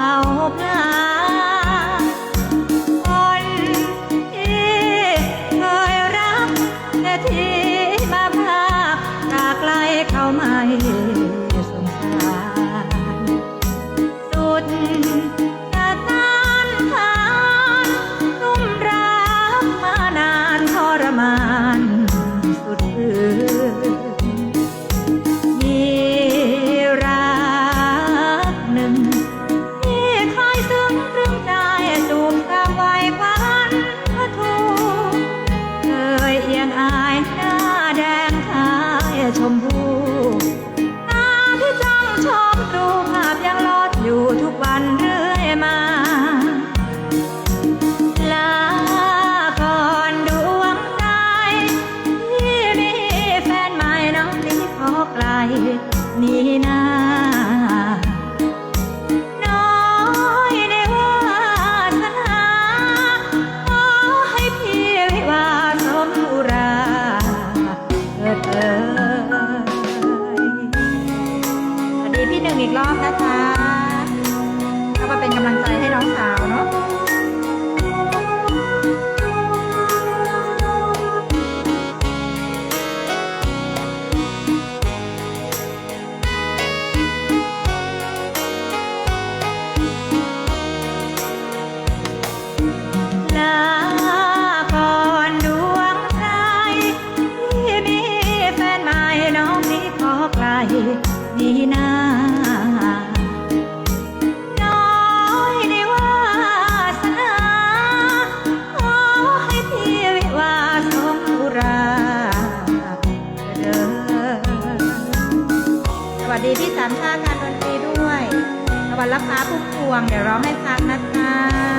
เขาพลาคนที่เคยรักแที่มาพาจากไกลเขาไม่ อีกรอบนะคะแล้าก็เป็นกำลังใจให้น้องสาวเนาะดีหน้า สดีพี่สามชาติการดนตรีด้วยสวัสดีรับฟ้าพุ่มพวง เดี๋ยวร้องให้ฟังนะคะ